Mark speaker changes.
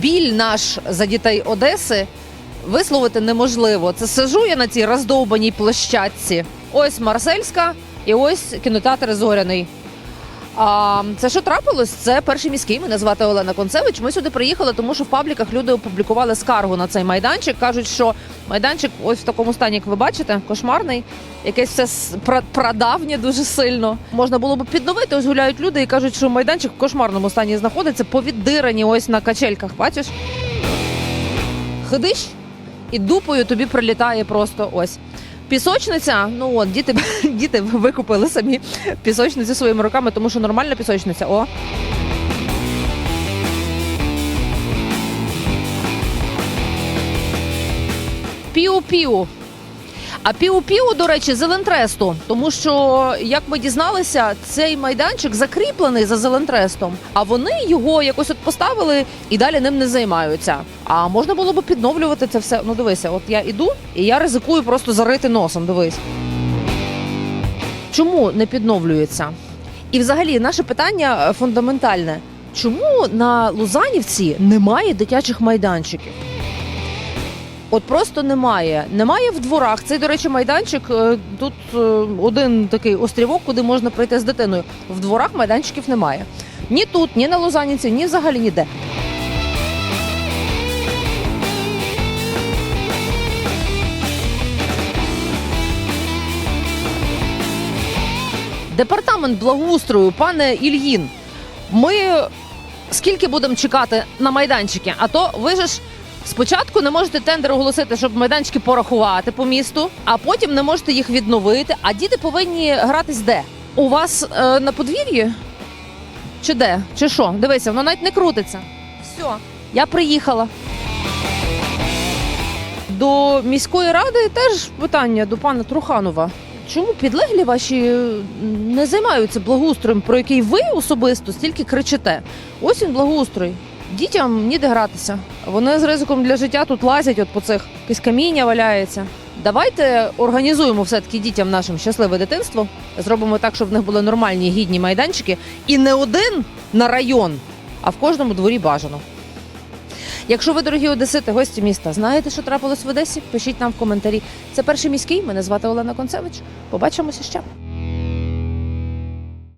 Speaker 1: біль наш за дітей Одеси висловити неможливо. Це сижу я на цій роздовбаній площадці. Ось Марсельська і ось кінотеатр Зоряний. А це що трапилось? Це перший міський. Мене звати Олена Концевич. Ми сюди приїхали, тому що в пабліках люди опублікували скаргу на цей майданчик. кажуть, що майданчик ось в такому стані, як ви бачите, кошмарний. Якесь все прадавнє дуже сильно. Можна було б підновити. Ось гуляють люди і кажуть, що майданчик в кошмарному стані знаходиться, повіддирані ось на качельках. Бачиш? Ходиш і дупою тобі прилітає просто ось. Пісочниця, ну от діти, діти викупили самі пісочницю своїми руками, тому що нормальна пісочниця. О. Піу-піу. А піу-піу, до речі, зелентресту, тому що, як ми дізналися, цей майданчик закріплений за зелентрестом, а вони його якось от поставили і далі ним не займаються. А можна було б підновлювати це все. Ну дивися, от я іду і я ризикую просто зарити носом. Дивись. Чому не підновлюється? І взагалі наше питання е, фундаментальне: чому на Лузанівці немає дитячих майданчиків? От просто немає. Немає в дворах. Цей, до речі, майданчик. е, Тут е, один такий острівок, куди можна прийти з дитиною. В дворах майданчиків немає. Ні тут, ні на Лозанівці, ні взагалі ніде. Департамент благоустрою, пане Ільїн. Ми скільки будемо чекати на майданчики? А то ви ж спочатку не можете тендер оголосити, щоб майданчики порахувати по місту, а потім не можете їх відновити. А діти повинні гратись де? У вас е, на подвір'ї? Чи де? Чи що? Дивися, воно навіть не крутиться. Все, я приїхала. До міської ради теж питання до пана Труханова. Чому підлеглі ваші е, не займаються благоустроєм, про який ви особисто стільки кричите? Ось він благоустрой. Дітям ніде гратися. Вони з ризиком для життя тут лазять, от по цих якесь каміння валяється. Давайте організуємо все-таки дітям нашим щасливе дитинство. Зробимо так, щоб в них були нормальні гідні майданчики. І не один на район, а в кожному дворі бажано. Якщо ви, дорогі одесити, гості міста, знаєте, що трапилось в Одесі, пишіть нам в коментарі. Це перший міський. Мене звати Олена Концевич. Побачимося ще.